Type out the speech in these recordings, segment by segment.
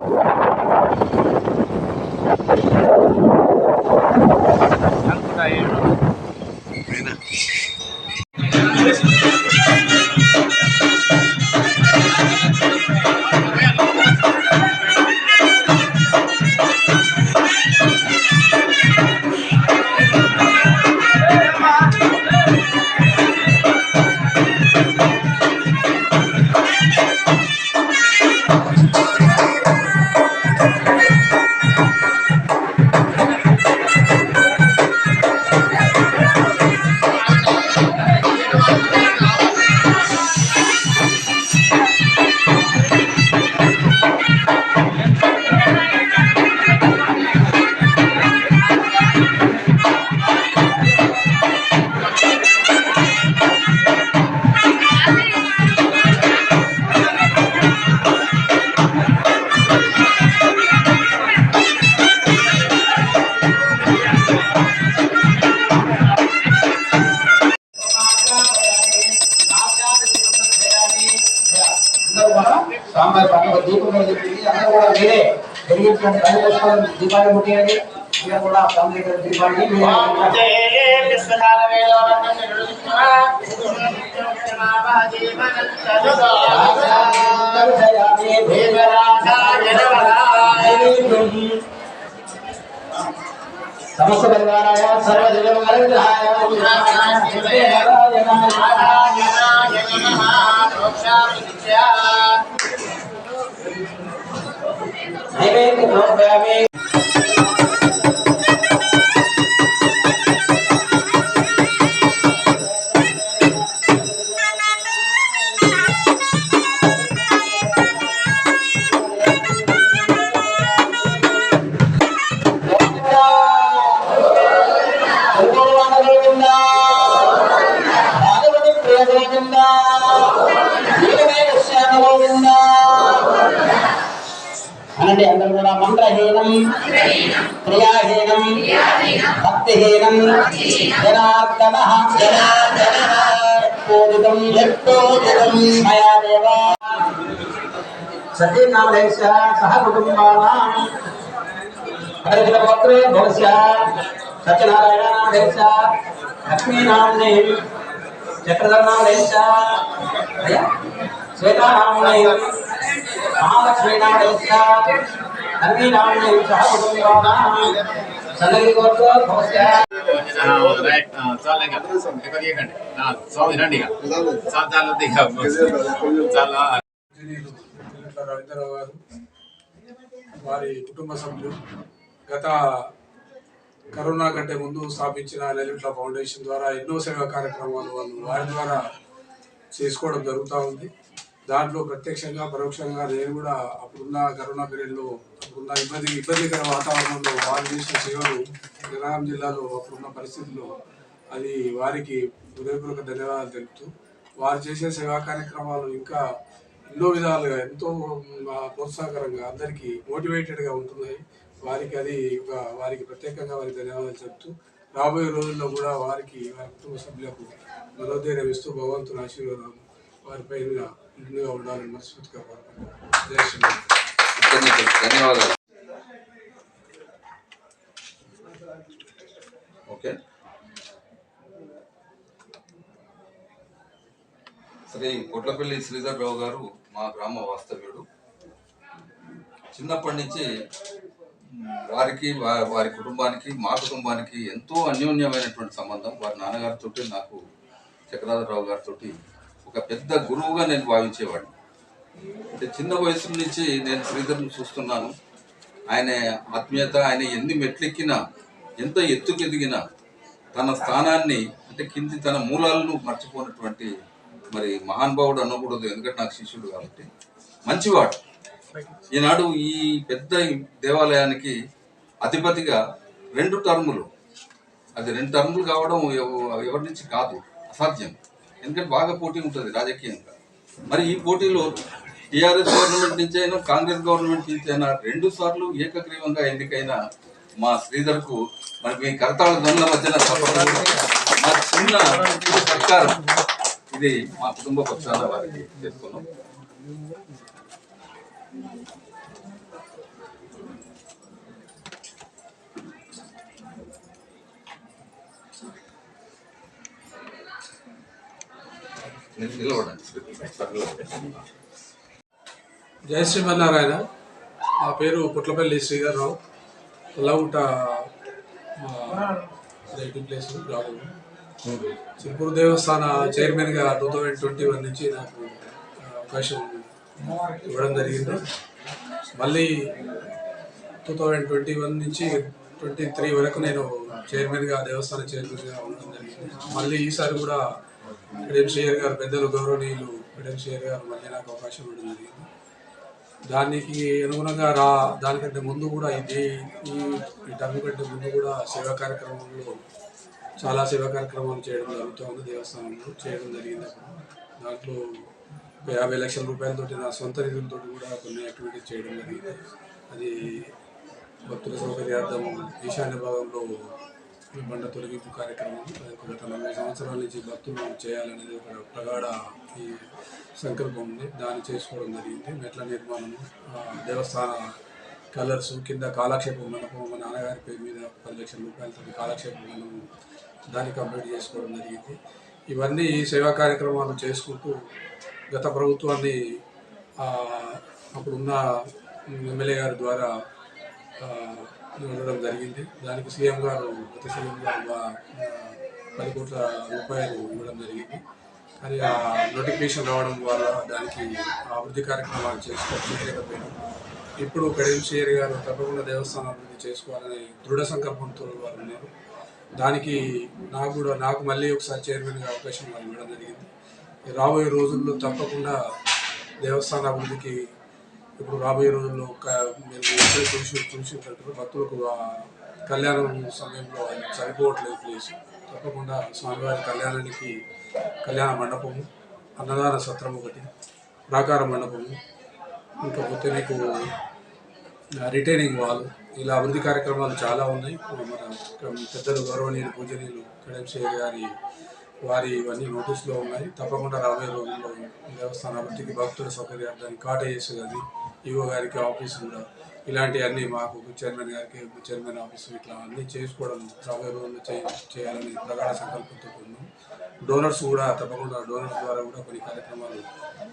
అందరూ స్వామివారి పక్కన ఒక దీపం మీద పెట్టి అందరూ కూడా మీరే వెలిగించండి కళ్ళు మూసుకొని దీపాన్ని ముట్టియండి. మీరు కూడా స్వామి దగ్గర దీపాన్ని మీరే వెలిగించండి. దర్శయామి సమస్త పరివారాయ Amém. Não. అనండి అందరూ కూడా మంత్రహీనం క్రియాహీనం భక్తిహీనం జనార్దన పూజితం యత్పూజితం మయా దేవ సత్యనామేశ సహ కుటుంబానాం పరిచయపత్రే భవస్య సత్యనారాయణ నామేశ లక్ష్మీనామ్నే చక్రధర్నామేశ శ్వేతానామ్నే మహాలక్ష్మీనామేశ సహ కుటుంబానాం గోత్ర భవస్య రవీంద్రరావు గారు వారి కుటుంబ సభ్యులు గత కరోనా కంటే ముందు స్థాపించిన లలిట్ల ఫౌండేషన్ ద్వారా ఎన్నో సేవా కార్యక్రమాలు వాళ్ళు వారి ద్వారా చేసుకోవడం జరుగుతూ ఉంది. దాంట్లో ప్రత్యక్షంగా పరోక్షంగా నేను కూడా అప్పుడున్న కరోనా పీరియడ్లో అప్పుడున్న ఇబ్బంది ఇబ్బందికర వాతావరణంలో వారు చేసిన సేవలు శ్రీరామ్ జిల్లాలో అప్పుడున్న పరిస్థితుల్లో అది వారికి హృదయపూర్వక ధన్యవాదాలు తెలుపుతూ వారు చేసే సేవా కార్యక్రమాలు ఇంకా ఎన్నో విధాలుగా ఎంతో ప్రోత్సాహకరంగా అందరికీ మోటివేటెడ్గా ఉంటున్నాయి. వారికి అది ఒక వారికి ప్రత్యేకంగా వారికి ధన్యవాదాలు చెప్తూ రాబోయే రోజుల్లో కూడా వారికి వారి కుటుంబ సభ్యులకు మనోధైర్యం ఇస్తూ భగవంతుని ఆశీర్వాదం వారిపై నిండుగా ఉండాలని మనస్ఫూర్తిగా ధన్యవాదాలు. ఓకే. శ్రీ కొట్లపల్లి శ్రీధర్రావు గారు మా గ్రామ వాస్తవ్యుడు. చిన్నప్పటి నుంచి వారికి వారి కుటుంబానికి మా కుటుంబానికి ఎంతో అన్యోన్యమైనటువంటి సంబంధం. వారి నాన్నగారితో నాకు చక్రధరరావు గారితో ఒక పెద్ద గురువుగా నేను భావించేవాడిని. అంటే చిన్న వయసు నుంచి నేను శ్రీధర్ని చూస్తున్నాను. ఆయన ఆత్మీయత ఆయన ఎన్ని మెట్లెక్కినా ఎంత ఎత్తుకు ఎదిగినా తన స్థానాన్ని అంటే కింది తన మూలాలను మర్చిపోయినటువంటి మరి మహానుభావుడు అనకూడదు ఎందుకంటే నాకు శిష్యుడు కాబట్టి. మంచివాడు. ఈనాడు ఈ పెద్ద దేవాలయానికి అధిపతిగా రెండు టర్ములు. అది రెండు టర్ములు కావడం ఎవరి నుంచి కాదు అసాధ్యం. ఎందుకంటే బాగా పోటీ ఉంటుంది రాజకీయంగా. మరి ఈ పోటీలో టిఆర్ఎస్ గవర్నమెంట్ నుంచి అయినా కాంగ్రెస్ గవర్నమెంట్ నుంచి అయినా రెండు సార్లు ఏకగ్రీవంగా ఎన్నికైన మా శ్రీధర్కు మరి మీ కరతాళ ధ్వనుల మధ్యన మా చిన్న సర్కారం ఇది మా కుటుంబ పక్షాల వారికి చేసుకున్నాం. జయ జై శ్రీమన్నారాయణ. నా పేరు పుట్లపల్లి శ్రీధర్రావు. లౌట రైటింగ్ ప్లేస్ గ్రామం చిలుకూరు దేవస్థాన చైర్మన్గా టూ థౌజండ్ ట్వంటీ వన్ నుంచి నాకు అవకాశం ఇవ్వడం జరిగింది. మళ్ళీ టూ థౌజండ్ ట్వంటీ వన్ నుంచి ట్వంటీ త్రీ వరకు నేను చైర్మన్గా దేవస్థాన చైర్మన్గా ఉండడం జరిగింది. మళ్ళీ ఈసారి కూడా ప్రెడెన్షియర్ గారు పెద్దలు గౌరవనీయులు ప్రెడెన్షియర్ గారు మళ్ళీ నాకు అవకాశం ఇవ్వడం జరిగింది. దానికి అనుగుణంగా రా దానికంటే ముందు కూడా ఇది ఈ ఈ టర్మ్ కంటే ముందు కూడా సేవా కార్యక్రమంలో చాలా సేవా కార్యక్రమాలు చేయడం జరుగుతుంది దేవస్థానంలో చేయడం జరిగింది దాంట్లో ఒక యాభై లక్షల రూపాయలతోటి నా సొంత నిధులతో కూడా కొన్ని యాక్టివిటీస్ చేయడం జరిగింది. అది భక్తుల సౌకర్యార్థం ఈశాన్య భాగంలో బండ తొలగింపు కార్యక్రమం. గత నలభై సంవత్సరాల నుంచి భక్తులు చేయాలనేది ఒక ప్రగాఢ ఈ సంకల్పం ఉంది. దాన్ని చేసుకోవడం జరిగింది. మెట్ల నిర్మాణం దేవస్థాన కలర్స్ కింద కాలక్షేపం మండపం మా నాన్నగారి పేరు మీద పది లక్షల రూపాయలతో కాలక్షేపం మనం దాన్ని కంప్లీట్ చేసుకోవడం జరిగింది. ఇవన్నీ ఈ సేవా కార్యక్రమాలు చేసుకుంటూ గత ప్రభుత్వాన్ని అప్పుడున్న ఎమ్మెల్యే గారి ద్వారా ఉండడం జరిగింది. దానికి సీఎం గారు గత సీఎం గారు పది కోట్ల రూపాయలు ఇవ్వడం జరిగింది. కానీ ఆ నోటిఫికేషన్ రావడం వల్ల దానికి అభివృద్ధి కార్యక్రమాలు చేసుకోలేకపోయాం ఇప్పుడు కడియంశేరి గారు తప్పకుండా దేవస్థానం అభివృద్ధి చేసుకోవాలని దృఢ సంకల్పంతో వారు ఉన్నారు. దానికి నాకు కూడా నాకు మళ్ళీ ఒకసారి చైర్మన్గా అవకాశం వారు ఇవ్వడం జరిగింది. రాబోయే రోజుల్లో తప్పకుండా దేవస్థాన అభివృద్ధికి ఇప్పుడు రాబోయే రోజుల్లో ఒక మీరు ఎప్పుడూ భక్తులకు కళ్యాణం సమయంలో సరిపోవట్లేదు ప్లేస్. తప్పకుండా స్వామివారి కళ్యాణానికి కళ్యాణ మండపము అన్నదాన సత్రం ఒకటి ప్రాకార మండపము ఇంకపోతే మీకు రిటైనింగ్ వాల్ ఇలా అభివృద్ధి కార్యక్రమాలు చాలా ఉన్నాయి. మన పెద్దలు గౌరవనీయులు పూజనీయులు కడెంశేరి గారి వారి ఇవన్నీ నోటీసులో ఉన్నాయి. తప్పకుండా రాబోయే రోజుల్లో దేవస్థాన అభివృద్ధికి భక్తుల సౌకర్యార్థాన్ని కాటేజెస్ కానీ ఈవో గారికి ఆఫీస్ కూడా ఇలాంటివన్నీ మాకు చైర్మన్ గారికి చైర్మన్ ఆఫీస్ ఇట్లా అన్నీ చేసుకోవడం రాబోయే రోజుల్లో చేయ చేయాలని ప్రగాఢ సంకల్పంతో ఉన్నాం. డోనర్స్ కూడా తప్పకుండా డోనర్స్ ద్వారా కూడా కొన్ని కార్యక్రమాలు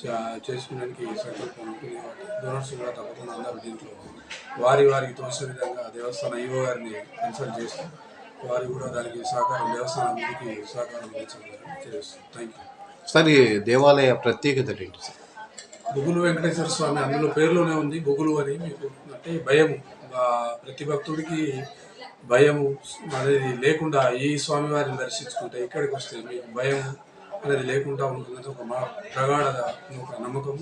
చే- చేసుకోవడానికి సంకల్పం ఉంటుంది కాబట్టి డోనర్స్ కూడా తప్పకుండా అందరూ దీంట్లో వారి వారికి తోచిన విధంగా దేవస్థానం ఈవో గారిని కన్సల్ట్ చేస్తూ వారు కూడా దానికి సహకారం దేవస్థానం ముందుకి సహకారం అందించాలని థ్యాంక్ యూ సార్ ఈ దేవాలయ ప్రత్యేకత ఏంటి సార్? బుగులు వెంకటేశ్వర స్వామి అందులో పేరులోనే ఉంది. బుగులు అని మీకు అంటే భయము. ప్రతి భక్తుడికి భయము అనేది లేకుండా ఈ స్వామి వారిని దర్శించుకుంటే ఇక్కడికి వస్తే మీకు భయం అనేది లేకుండా ఉంటుందని ఒక మా ప్రగాఢ ఒక నమ్మకం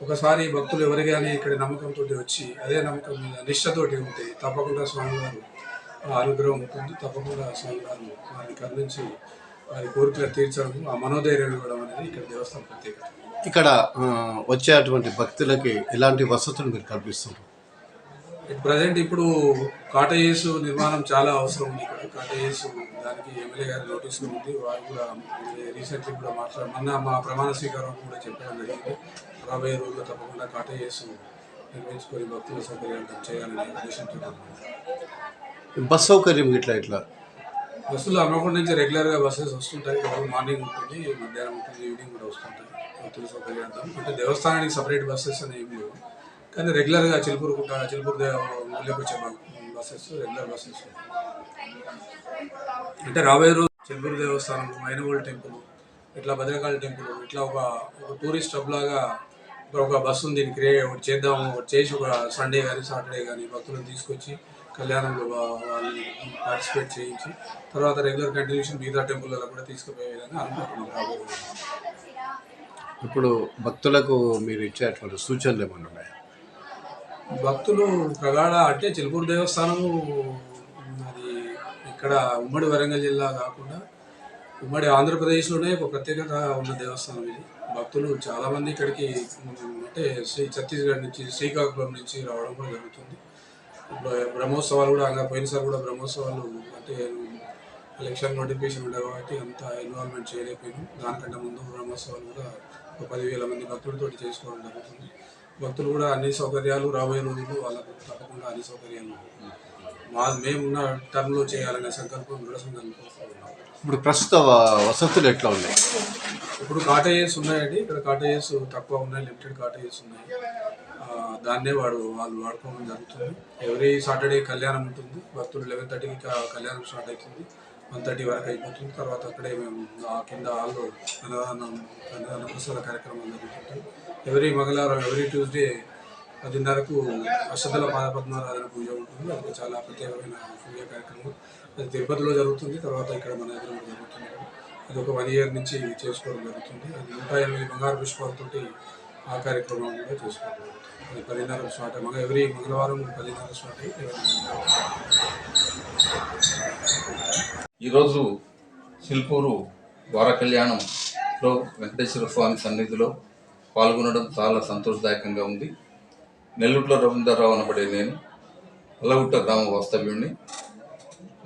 ఒకసారి భక్తులు ఎవరికైనా ఇక్కడ నమ్మకంతో వచ్చి అదే నమ్మకం మీద నిష్ఠతోటి ఉంటే తప్పకుండా స్వామివారు ఆ అనుగ్రహం ఉంటుంది. తప్పకుండా స్వామివారు వారిని కరుణించి వారి కోరికలు తీర్చడం ఆ మనోధైర్యం ఇవ్వడం అనేది ఇక్కడ దేవస్థానం ప్రత్యేకత. ఇక్కడ వచ్చేటువంటి భక్తులకి ఎలాంటి వసతులు మీరు కల్పిస్తున్నారు ప్రజెంట్ ఇప్పుడు కాటేజెస్ నిర్మాణం చాలా అవసరం ఉంది ఇక్కడ. కాటేజెస్ దానికి ఎమ్మెల్యే గారి నోటీసులు ఉంది. వారు కూడా రీసెంట్లీ కూడా మాట్లాడ మొన్న మా ప్రమాణ స్వీకారం కూడా చెప్పడం జరిగింది. రాబోయే రోజుల్లో తప్పకుండా కాటేజెస్ నిర్మించుకొని భక్తుల సౌకర్యాలు చేయాలనే ఉద్దేశంతో. బస్ సౌకర్యం ఇట్లా ఇట్లా బస్సులు హన్మకొండ నుంచి రెగ్యులర్గా బస్సెస్ వస్తుంటాయి. మార్నింగ్ ఉంటుంది మధ్యాహ్నం ఉంటుంది ఈవినింగ్ కూడా వస్తుంటాయి. భక్తుల సౌకర్యార్థం. అంటే దేవస్థానానికి సపరేట్ బస్సెస్ అనేవి లేవు. కానీ రెగ్యులర్గా చిలుకూరు కుట్ట చిలుకూరు దేవ ఊళ్ళోకి వచ్చే బస్సెస్ రెగ్యులర్ బస్సెస్ అంటే రాబోయే రోజు చిలుకూరు దేవస్థానం మైనవోల్ టెంపుల్ ఇట్లా భద్రకాళి టెంపుల్ ఇట్లా ఒక ఒక టూరిస్ట్ హబ్ లాగా ఒక- ఒక బస్సు ఉంది దీన్ని క్రియేట్ ఒకటి చేద్దాము ఒకటి చేసి ఒక సండే కానీ సాటర్డే కానీ భక్తులను తీసుకొచ్చి కళ్యాణంలో వాళ్ళని పార్టిసిపేట్ చేయించి తర్వాత రెగ్యులర్ కంటిన్యూషన్ మిగతా టెంపుల్లలో కూడా తీసుకుపోయే విధంగా అనుకుంటున్నాం. ఇప్పుడు భక్తులకు మీరు ఇచ్చేటువంటి సూచనలు ఏమైనా ఉన్నాయా? భక్తులు ప్రగాఢ అంటే చిలుకూరు దేవస్థానము అది ఇక్కడ ఉమ్మడి వరంగల్ జిల్లా కాకుండా ఉమ్మడి ఆంధ్రప్రదేశ్లోనే ఒక ప్రత్యేకత ఉన్న దేవస్థానం ఇది. భక్తులు చాలామంది ఇక్కడికి అంటే శ్రీ ఛత్తీస్గఢ్ నుంచి శ్రీకాకుళం నుంచి రావడం కూడా జరుగుతుంది. బ్రహ్మోత్సవాలు కూడా అంగా పోయినసారి కూడా బ్రహ్మోత్సవాలు అంటే ఎలక్షన్ నోటిఫికేషన్ ఉండే కాబట్టి అంత ఇన్వాల్వ్మెంట్ చేయలేకపోయినాం. దానికంటే ముందు బ్రహ్మోత్సవాలు కూడా ఒక పదివేల మంది భక్తులతో చేసుకోవడం జరుగుతుంది. భక్తులు కూడా అన్ని సౌకర్యాలు రాబోయే రోజుల్లో వాళ్ళకు తప్పకుండా అన్ని సౌకర్యాలు మా మేమున్న టర్మ్లో చేయాలనే సంకల్పం దృఢ సంకల్పం ఇప్పుడు ప్రస్తుత వసతులు ఎట్లా ఉన్నాయి? ఇప్పుడు కాటేజెస్ ఉన్నాయండి. ఇక్కడ కాటేజెస్ తక్కువ ఉన్నాయి. లిమిటెడ్ కాటేజెస్ ఉన్నాయి. దాన్నే వాడు వాళ్ళు వాడుకోవడం జరుగుతుంది. ఎవ్రీ సాటర్డే కళ్యాణం ఉంటుంది. భక్తులు లెవెన్ థర్టీకి కళ్యాణం స్టార్ట్ అవుతుంది. వన్ థర్టీ వరకు అయిపోతుంది. తర్వాత అక్కడే మేము ఆ కింద హాల్లో అన్నదానం అన్నదాన ప్రసాద కార్యక్రమాలు జరుగుతుంటాయి ఎవ్రీ మంగళవారం ఎవ్రీ ట్యూస్డే పదిన్నరకు అష్టదల పాదపద్మారాధన పూజ ఉంటుంది. అది చాలా ప్రత్యేకమైన పూజ కార్యక్రమం. అది తిరుపతిలో జరుగుతుంది. తర్వాత ఇక్కడ మన దగ్గర జరుగుతుంది. అది ఒక వన్ ఇయర్ నుంచి చేసుకోవడం జరుగుతుంది. అది నూట ఎనిమిది బంగారు పుష్పాలతోటి ఆ కార్యక్రమం కూడా చేసుకోవడం అది పదిన్నర స్టార్ట్ అయ్యి మగ ఎవ్రీ మంగళవారం పదిన్నర స్టార్ట్ అయ్యి ఈరోజు శిల్పూరు ద్వార కళ్యాణంలో వెంకటేశ్వర స్వామి సన్నిధిలో పాల్గొనడం చాలా సంతోషదాయకంగా ఉంది. నెల్లూరులో రవీంద్రరావు అనబడే నేను అల్లగుట్ట గ్రామ వాస్తవ్యుణ్ణి.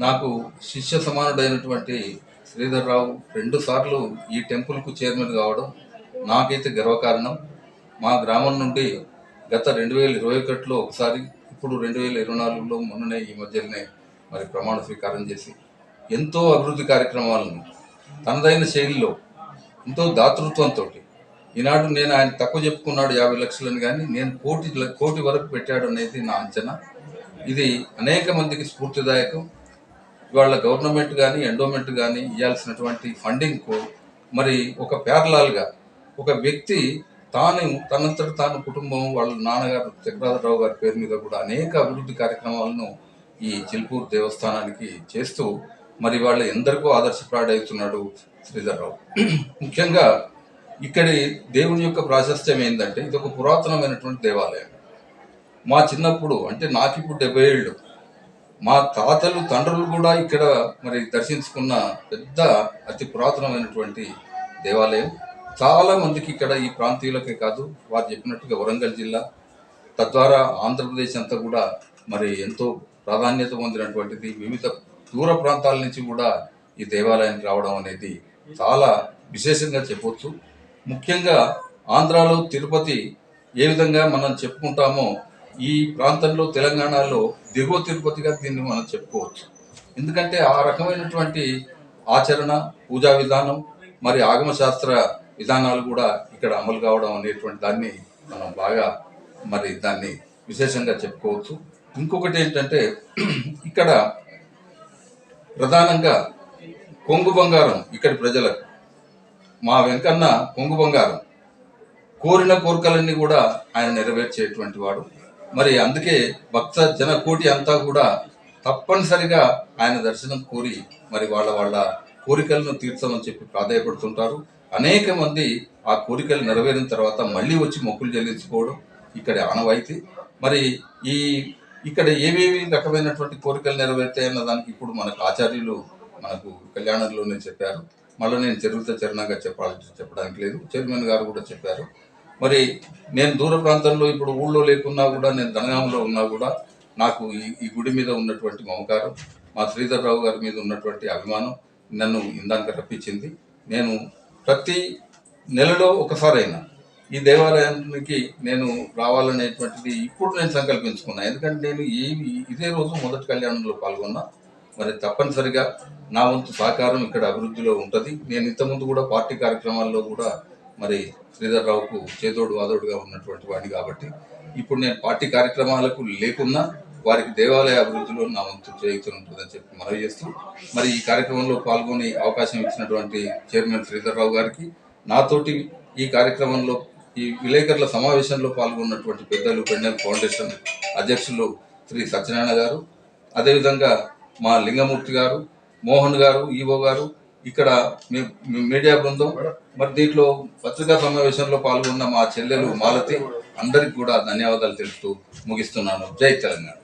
నాకు శిష్య సమానుడైనటువంటి శ్రీధర్రావు రెండు సార్లు ఈ టెంపుల్కు చైర్మన్ కావడం నాకైతే గర్వకారణం. మా గ్రామం నుండి గత రెండు వేల ఇరవై ఒకటిలో ఒకసారి ఇప్పుడు రెండు వేల ఇరవై నాలుగులో మొన్ననే ఈ మధ్యనే మరి ప్రమాణ స్వీకారం చేసి ఎంతో అభివృద్ధి కార్యక్రమాలను తనదైన శైలిలో ఎంతో దాతృత్వంతో ఈనాడు నేను ఆయన తక్కువ చెప్పుకున్నాడు యాభై లక్షలని కానీ నేను కోటి కోటి వరకు పెట్టాడు అనేది నా అంచనా. ఇది అనేక మందికి స్ఫూర్తిదాయకం. ఇవాళ గవర్నమెంట్ కానీ ఎండోమెంట్ కానీ ఇవ్వాల్సినటువంటి ఫండింగ్కు మరి ఒక ప్యారలాల్గా ఒక వ్యక్తి తాను తనంతట తాను కుటుంబం వాళ్ళ నాన్నగారు చక్రరావు గారి పేరు మీద కూడా అనేక అభివృద్ధి కార్యక్రమాలను ఈ చిల్పూర్ దేవస్థానానికి చేస్తూ మరి వాళ్ళు ఎందరికో ఆదర్శప్రాడవుతున్నాడు శ్రీధర్రావు. ముఖ్యంగా ఇక్కడి దేవుని యొక్క ప్రాశస్త్యం ఏంటంటే ఇది ఒక పురాతనమైనటువంటి దేవాలయం. మా చిన్నప్పుడు అంటే నాకు ఇప్పుడు డెబ్బై ఏళ్ళు మా తాతలు తండ్రులు కూడా ఇక్కడ మరి దర్శించుకున్న పెద్ద అతి పురాతనమైనటువంటి దేవాలయం. చాలా మందికి ఇక్కడ ఈ ప్రాంతీయులకే కాదు వారు చెప్పినట్టుగా వరంగల్ జిల్లా తద్వారా ఆంధ్రప్రదేశ్ అంతా కూడా మరి ఎంతో ప్రాధాన్యత పొందినటువంటిది వివిధ దూర ప్రాంతాల నుంచి కూడా ఈ దేవాలయానికి రావడం అనేది చాలా విశేషంగా చెప్పవచ్చు ముఖ్యంగా ఆంధ్రాలో తిరుపతి ఏ విధంగా మనం చెప్పుకుంటామో ఈ ప్రాంతంలో తెలంగాణలో దిగువ తిరుపతిగా దీన్ని మనం చెప్పుకోవచ్చు. ఎందుకంటే ఆ రకమైనటువంటి ఆచరణ పూజా విధానం మరి ఆగమశాస్త్ర విధానాలు కూడా ఇక్కడ అమలు కావడం అనేటువంటి దాన్ని మనం బాగా మరి దాన్ని విశేషంగా చెప్పుకోవచ్చు. ఇంకొకటి ఏంటంటే ఇక్కడ ప్రధానంగా కొంగు బంగారం ఇక్కడి ప్రజలకు. మా వెంకన్న కొంగు బంగారం. కోరిన కోరికలన్నీ కూడా ఆయన నెరవేర్చేటువంటి వాడు. మరి అందుకే భక్త జన కోటి అంతా కూడా తప్పనిసరిగా ఆయన దర్శనం కోరి మరి వాళ్ళ వాళ్ళ కోరికలను తీర్చమని చెప్పి ప్రాధాయపడుతుంటారు. అనేక మంది ఆ కోరికలు నెరవేరిన తర్వాత మళ్ళీ వచ్చి మొక్కులు చెల్లించుకోవడం ఇక్కడ ఆనవాయితీ. మరి ఈ ఇక్కడ ఏవేవి రకమైనటువంటి కోరికలు నెరవేరుతాయన్న దానికి ఇప్పుడు మనకు ఆచార్యులు మనకు కళ్యాణంలోనే చెప్పారు. మళ్ళీ నేను చెరువుతో చరణంగా చెప్పాలి చెప్పడానికి లేదు. చైర్మన్ గారు కూడా చెప్పారు. మరి నేను దూర ప్రాంతంలో ఇప్పుడు ఊళ్ళో లేకున్నా కూడా నేను దనగాంలో ఉన్నా కూడా నాకు ఈ ఈ గుడి మీద ఉన్నటువంటి మమకారం మా శ్రీధర్రావు గారి మీద ఉన్నటువంటి అభిమానం నన్ను ఇందాక రప్పించింది. నేను ప్రతి నెలలో ఒకసారైనా ఈ దేవాలయానికి నేను రావాలనేటువంటిది ఇప్పుడు నేను సంకల్పించుకున్నా. ఎందుకంటే నేను ఈ ఇదే రోజు మొదటి కళ్యాణంలో పాల్గొన్నా. మరి తప్పనిసరిగా నా వంతు సహకారం ఇక్కడ అభివృద్ధిలో ఉంటుంది. నేను ఇంతకుముందు కూడా పార్టీ కార్యక్రమాల్లో కూడా మరి శ్రీధర్రావుకు చేదోడు వాదోడుగా ఉన్నటువంటి వాడిని కాబట్టి ఇప్పుడు నేను పార్టీ కార్యక్రమాలకు లేకున్నా వారికి దేవాలయ అభివృద్ధిలో నా వంతు చేయుతుంటుందని చెప్పి మనవి చేస్తూ మరి ఈ కార్యక్రమంలో పాల్గొని అవకాశం ఇచ్చినటువంటి చైర్మన్ శ్రీధర్రావు గారికి నాతోటి ఈ కార్యక్రమంలో ఈ విలేకరుల సమావేశంలో పాల్గొన్నటువంటి పెద్దలు పెండల్ ఫౌండేషన్ అధ్యక్షులు శ్రీ సత్యనారాయణ గారు అదేవిధంగా మా లింగమూర్తి గారు మోహన్ గారు ఈవో గారు ఇక్కడ మీడియా బృందం మరి దీంట్లో పత్రికా సమావేశంలో పాల్గొన్న మా చెల్లెలు మాలతి అందరికి కూడా ధన్యవాదాలు తెలుపుతూ ముగిస్తున్నాను. జై తెలంగాణ.